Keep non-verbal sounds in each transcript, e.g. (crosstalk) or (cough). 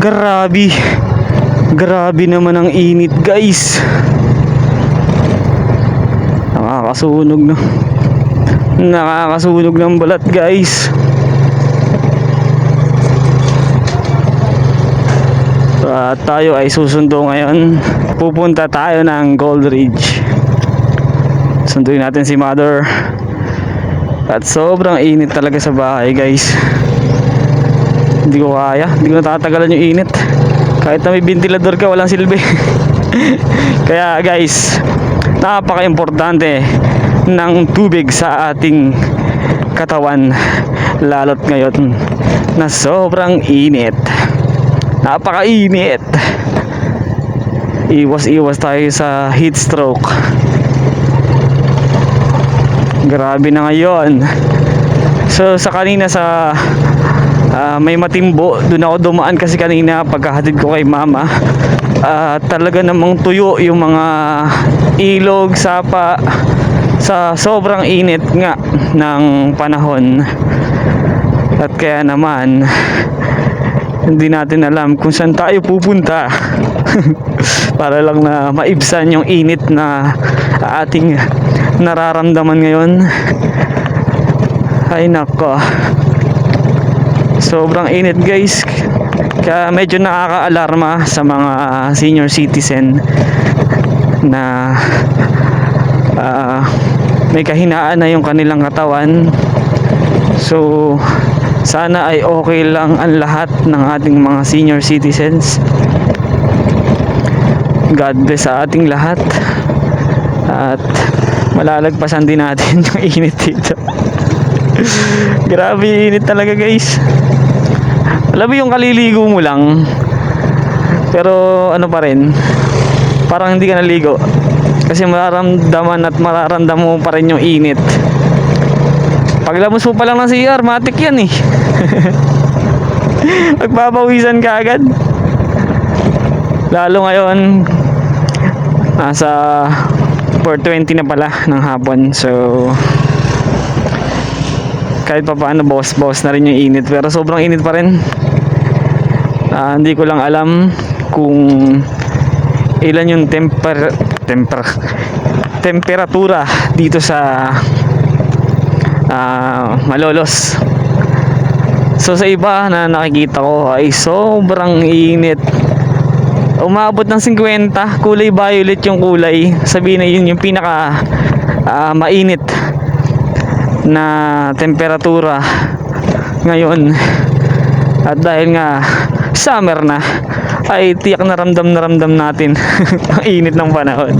Grabe. Grabe naman ang init, guys. Nakakasunog na. Nakakasunog ng balat, guys. At tayo ay susundo ngayon. Pupunta tayo ng Gold Ridge. Sunduin natin si Mother. At sobrang init talaga sa bahay, guys. Hindi ko kaya. Hindi ko natatagalan yung init. Kahit na may ventilador ka, walang silbi. (laughs) Kaya guys, napaka-importante ng tubig sa ating katawan. Lalot ngayon na sobrang init. Napaka-init. Iwas-iwas tayo sa heat stroke. Grabe na ngayon. So sa kanina sa Ah, may matimbo. Doon ako dumaan kasi kanina pagkahatid ko kay mama. Ah, talaga namang tuyo yung mga ilog, sapa sa sobrang init nga ng panahon. At kaya naman hindi natin alam kung saan tayo pupunta. (laughs) Para lang na maibsan yung init na ating nararamdaman ngayon. Ay nako. Sobrang init guys. Kaya medyo nakaka-alarma sa mga senior citizen na ah, may kahinaan na yung kanilang katawan. So sana ay okay lang ang lahat ng ating mga senior citizens. God bless sa ating lahat. At malalagpasan din natin (laughs) yung init dito. Grabe init talaga guys. Alam mo yung kaliligo mo lang. Pero ano pa rin. Parang hindi ka naligo. Kasi mararamdaman at mararamdaman mo pa rin yung init. Paglamos mo pa lang ng CR, matik yan eh. (laughs) Magpapawisan ka agad. Lalo ngayon, nasa 4.20 na pala ng hapon. So, kahit pa paano boss boss na rin yung init pero sobrang init pa rin Ah, hindi ko lang alam kung ilan yung temper temper temperatura dito sa ah, Malolos. So sa iba na nakikita ko ay sobrang init. Umabot ng 50 kulay violet yung kulay. Sabihin na yun yung pinaka ah, mainit na temperatura ngayon. At dahil nga summer na. Ay tiyak na ramdam na ramdam natin. (laughs) Ang init ng panahon.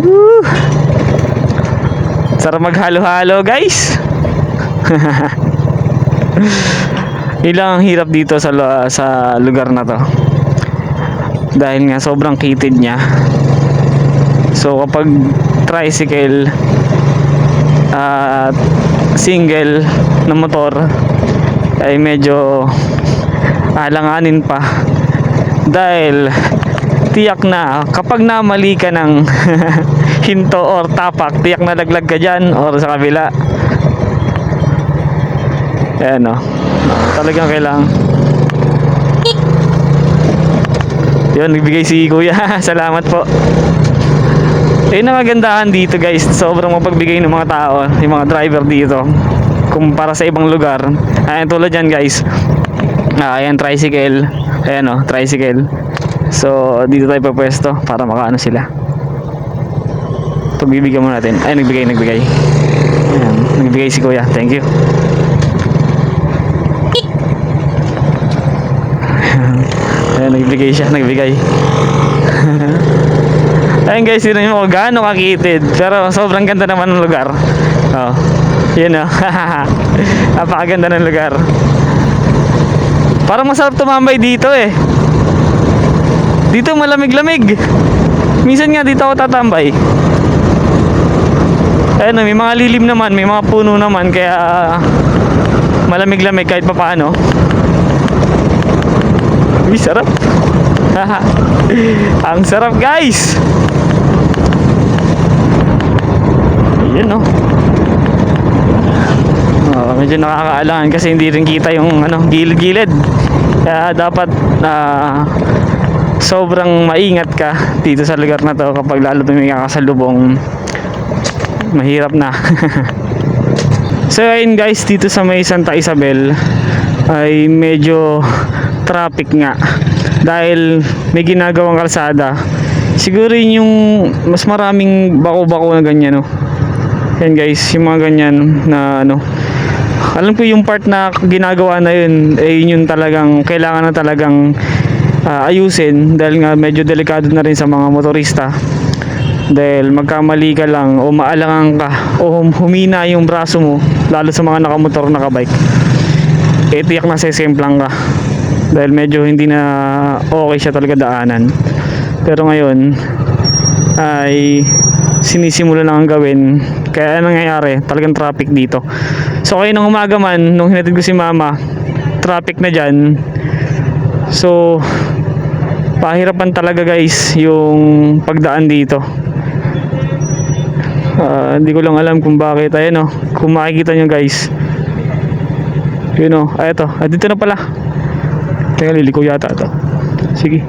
Woo! sarap maghalo-halo guys. (laughs) Ilang ang hirap dito sa sa lugar na to. Dahil nga sobrang kitid niya. So kapag tricycle at single na motor ay medyo alanganin pa. Dahil tiyak na kapag namali ka ng (laughs) hinto or tapak tiyak na laglag ka dyan or sa kabila. Ayan o talagang kailangan. Yun nagbigay si kuya. (laughs) Salamat po. Yun ang kagandahan dito guys. Sobrang mapagbigay ng mga tao yung mga driver dito kumpara sa ibang lugar. Ayan tulad yan guys. Ah, ayan tricycle. Ayan o tricycle. So dito tayo papwesto para makaano sila. Pagbibigyan mo natin. Ay nagbigay nagbigay. Ayan nagbigay si kuya. Thank you. (laughs) Ayan nagbigay siya nagbigay. (laughs) Ayun guys, yun mo gaano kakitid. Pero sobrang ganda naman ng lugar. Oh. Yun oh. (laughs) Napakaganda ng lugar. Parang masarap tumambay dito eh. Dito malamig-lamig. Minsan nga dito ako tatambay. Ayun, oh, may mga lilim naman, may mga puno naman kaya malamig-lamig kahit papaano. Uy, sarap. (laughs) Ang sarap guys. Ayan oh. Oh, medyo nakakaalangan kasi hindi rin kita yung ano, gilid-gilid. Kaya dapat na sobrang maingat ka dito sa lugar na to kapag lalo may kakasalubong mahirap na. (laughs) so ayun guys, dito sa may Santa Isabel ay medyo traffic nga dahil may ginagawang kalsada. Siguro yun yung mas maraming bako-bako na ganyan no. Yan guys, yung mga ganyan na ano. Alam ko yung part na ginagawa na yun, eh yun yung talagang kailangan na talagang ah, ayusin dahil nga medyo delikado na rin sa mga motorista. Dahil magkamali ka lang o maalangan ka o hum- humina yung braso mo lalo sa mga nakamotor nakabike. Eh tiyak na sesemplang ka. Dahil medyo hindi na okay siya talaga daanan. Pero ngayon ay sinisimula lang ang gawin. Kaya nangyayari? Talagang traffic dito. So kayo nung umaga man, nung hinatid ko si mama, traffic na dyan. So, pahirapan talaga guys yung pagdaan dito. Ah, hindi ko lang alam kung bakit. Ayan o, kung makikita nyo guys. Yun o, ay ito. Ah, dito na pala. Teka, liliko yata ito. Sige.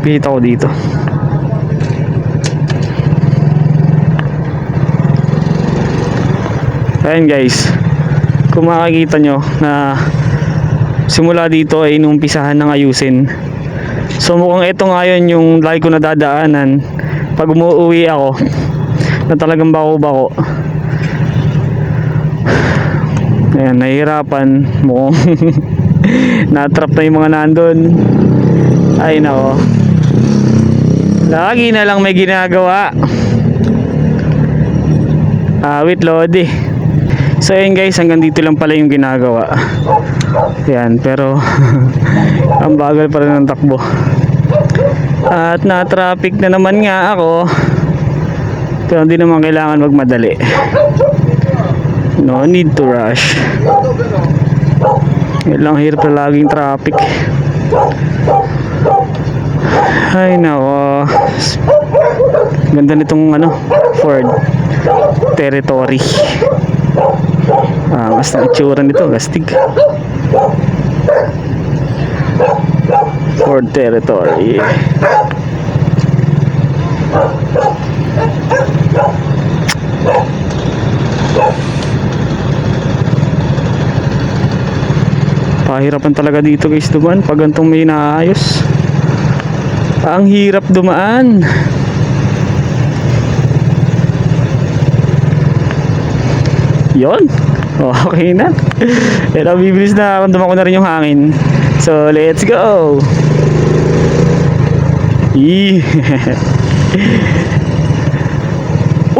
Pihit ako dito. Ayan guys. Kung makikita nyo na simula dito ay inumpisahan ng ayusin. So mukhang ito nga yun yung lagi ko nadadaanan pag umuwi ako na talagang bako-bako. Ayan, nahihirapan. Mukhang (laughs) natrap na yung mga nandun. Ay nako. Lagi na lang may ginagawa. Awit Lodi. So ayun guys, hanggang dito lang pala yung ginagawa. Yan, pero (laughs) ang bagal pa rin ng takbo. At na-traffic na naman nga ako. Pero hindi naman kailangan magmadali. No need to rush. Yan lang hirap na laging traffic. Ay nako. Ganda nitong ano, Ford Territory. Ah, mas na itsura nito, gastig. Ford Territory. Pahirapan talaga dito guys dumaan pag gantong may naayos. Ang hirap dumaan. Yon. (laughs) Okay na. Pero bibilis na ramdaman ko na rin yung hangin. So, let's go. Yee. (laughs)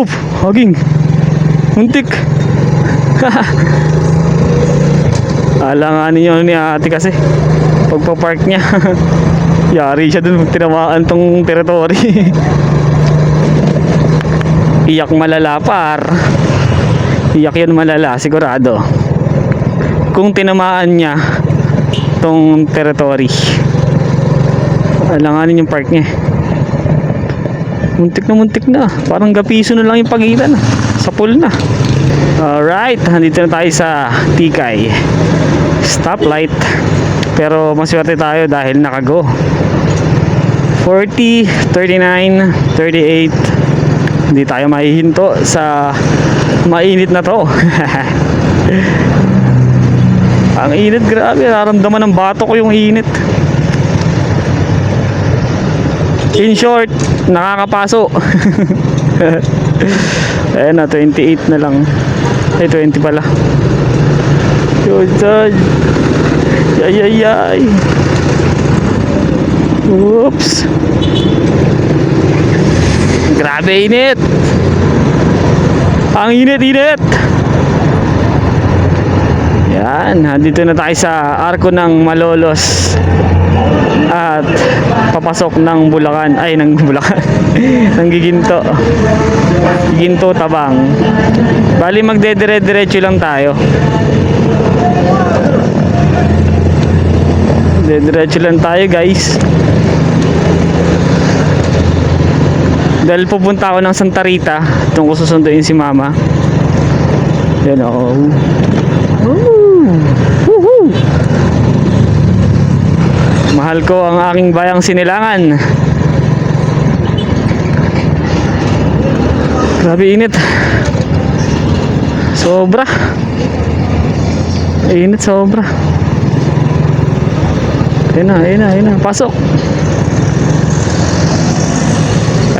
Uf, haging. Muntik. (laughs) Alanganin yun ni ate kasi. Pagpa-park niya. Yari siya dun tinamaan tong territory. Iyak malalapar. Iyak yun malala, sigurado. Kung tinamaan niya tong territory. Alanganin yung park niya. Muntik na muntik na. Parang gapiso na lang yung pagitan. Sa pool na. Alright, nandito na tayo sa Tikay. Stoplight. Pero maswerte tayo dahil nakago. 40, 39, 38. Hindi tayo mahihinto sa mainit na to. (laughs) Ang init, grabe. Naramdaman ng bato ko yung init. In short, nakakapaso. (laughs) Ayan na, 28 na lang. Ay, 20 pala. Yun, son. Yay, yay, yay. Oops. Grabe init. Ang init-init. Yan, dito na tayo sa arko ng Malolos. At papasok ng Bulacan, ay ng Bulacan, (laughs) ng Giginto. Giginto Tabang. Bali magdedire-diretso lang tayo. Diretso lang tayo guys. Dahil pupunta ako ng Santa Rita, doon ko susunduin si mama. Yan oh. Woo! Woohoo! Mahal ko ang aking bayang sinilangan. Grabe init. Sobra. Init sobra. Ayun na, ayun na, ayun na. Pasok.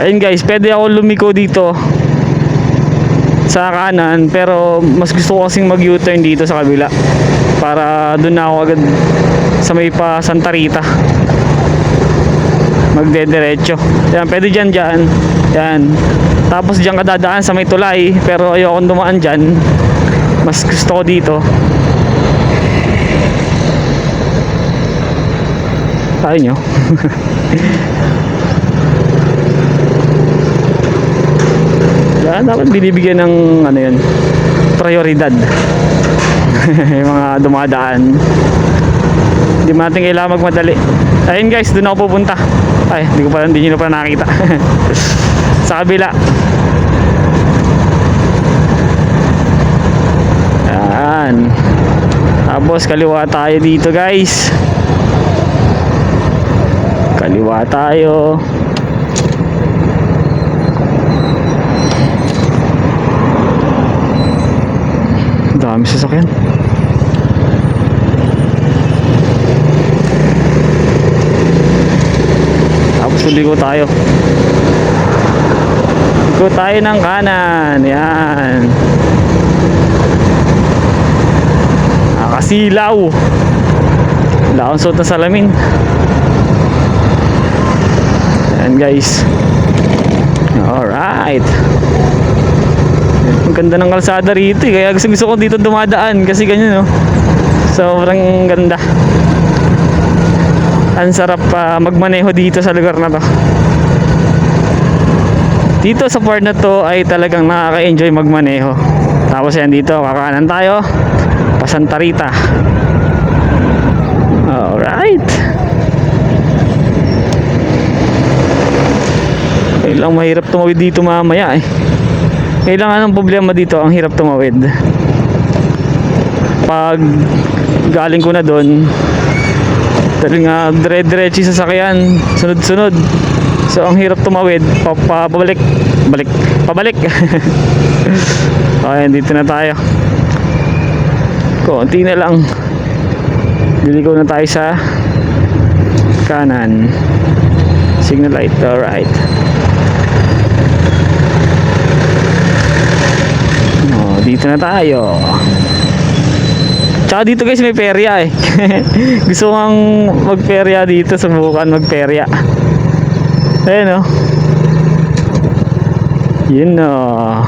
Ayun guys, pwede ako lumiko dito sa kanan pero mas gusto ko kasing mag U-turn dito sa kabila para doon na ako agad sa may pa Santa Rita. Magdediretso yan pwede dyan dyan. Yan. Tapos dyan ka dadaan sa may tulay pero ayoko dumaan dyan. Mas gusto ko dito. Tayo nyo (laughs) yan dapat binibigyan ng ano yun prioridad. (laughs) Yung mga dumadaan. Hindi mo natin kailangan magmadali. Ayun guys doon ako pupunta. Ay hindi ko pa hindi nyo pa nakita. (laughs) Sa kabila. Yan. Tapos kaliwa tayo dito guys. Kaliwa tayo dami sasakyan. Tapos uliko tayo. Liko tayo ng kanan. Yan. Nakasilaw. Wala akong suot na salamin. Yan guys. Alright ang ganda ng kalsada rito eh. Kaya gusto, gusto ko dito dumadaan kasi ganyan no. Sobrang ganda. Ang sarap pa magmaneho dito sa lugar na to. Dito sa part na to ay talagang nakaka-enjoy magmaneho. Tapos yan dito, kakanan tayo. Pa Santa Rita. Alright. Kailang mahirap tumawid dito mamaya eh. Kailangan ang problema dito, ang hirap tumawid. Pag galing ko na doon, dahil nga dire-diretso sa sakyan, sunod-sunod. So ang hirap tumawid, pa pa- pabalik, balik, pabalik. (laughs) okay, dito na tayo. Konti na lang. Diligaw na tayo sa kanan. Signal light, alright. Oh, dito na tayo. Tsaka dito guys may perya eh. (laughs) Gusto kong magperya dito, subukan magperya. Ayun oh. Yun oh.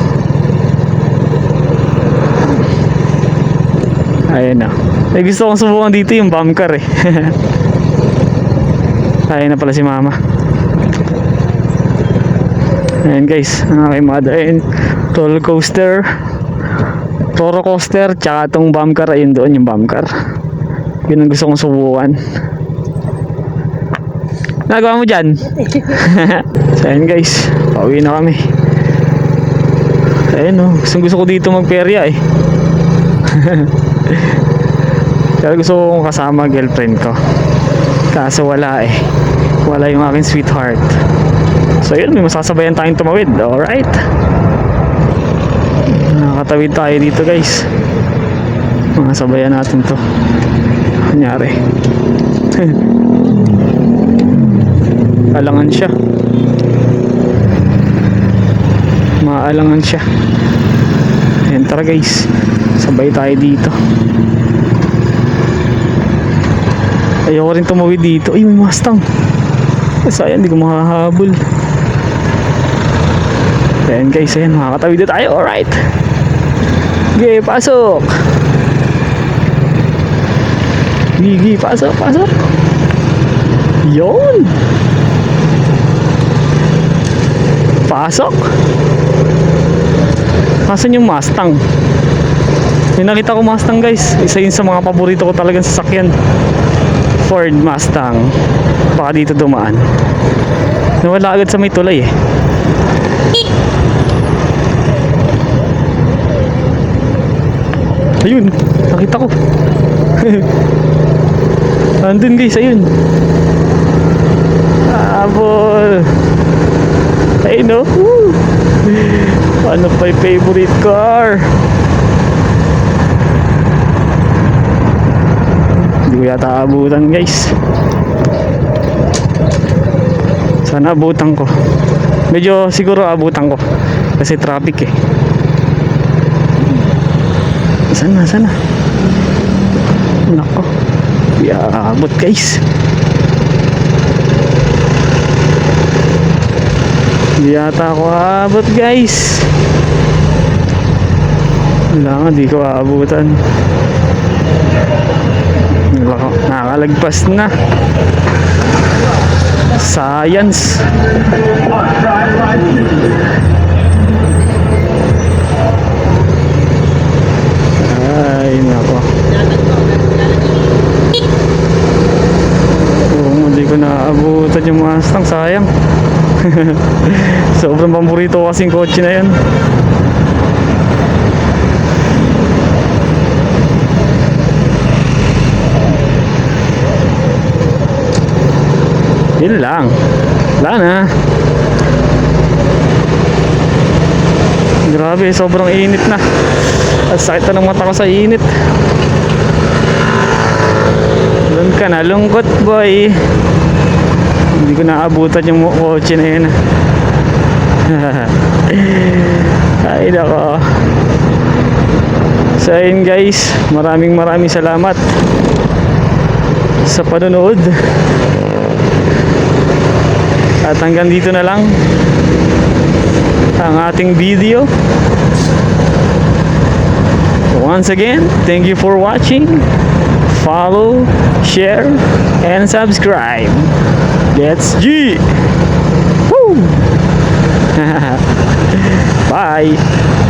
Ayun oh. Eh, gusto kong subukan dito yung bomb car eh. (laughs) Ayun na pala si mama. Ayan guys, ang aking mother. Ayun, roller coaster. Roller coaster, tsaka itong bomb car. Ayun doon yung bomb car. Yun ang gusto kong subukan. Nagawa mo dyan? (laughs) so ayun guys, pauwi na kami. Ayun oh, gusto, gusto ko dito magperya eh. (laughs) Kaya gusto kong kasama girlfriend ko. Kaso wala eh. Wala yung aking sweetheart. So yun, may masasabayan tayong tumawid. Alright. Nakakatawid tayo dito guys. Mga sabayan natin to. Kunyari. (laughs) Alangan siya. Maalangan siya. Ayan, tara guys. Sabay tayo dito. Ayoko rin tumawid dito. Ay, may Mustang. Sayang, hindi ko makahabol. Ayan guys, ayan, makakatawid na tayo. Alright. Okay, pasok. Gigi, pasok, pasok. Yon. Pasok. Nasaan yung Mustang? Yung nakita ko Mustang guys. Isa yun sa mga paborito ko talagang sasakyan. Ford Mustang. Baka dito dumaan. Nawala agad sa may tulay eh. Ayun, nakita ko. (laughs) Andun guys, ayun. Habol. Ayun no. Woo. Ano pa yung favorite car? Hindi ko yata abutan guys. Sana abutan ko. Medyo siguro abutan ko. Kasi traffic eh. Sana, sana. Nako. Di aabot guys. Di yata ako aabot guys. Wala nga, di ko aabutan. Nako, Nakalagpas na. Science. Ay, nako. Naaabutan yung Mustang, sayang. (laughs) Sobrang paborito ko kasing kotse na yan. Yun lang. Wala na. Grabe, sobrang init na. At sakit na ng mata ko sa init. Doon ka na, lungkot boy. Hindi ko naabutan yung kotse na yun. (laughs) Ay, nako. So, guys, maraming maraming salamat sa panonood. At hanggang dito na lang ang ating video. Once again, thank you for watching. Follow, share, and subscribe. Let's G! Woo! (laughs) Bye!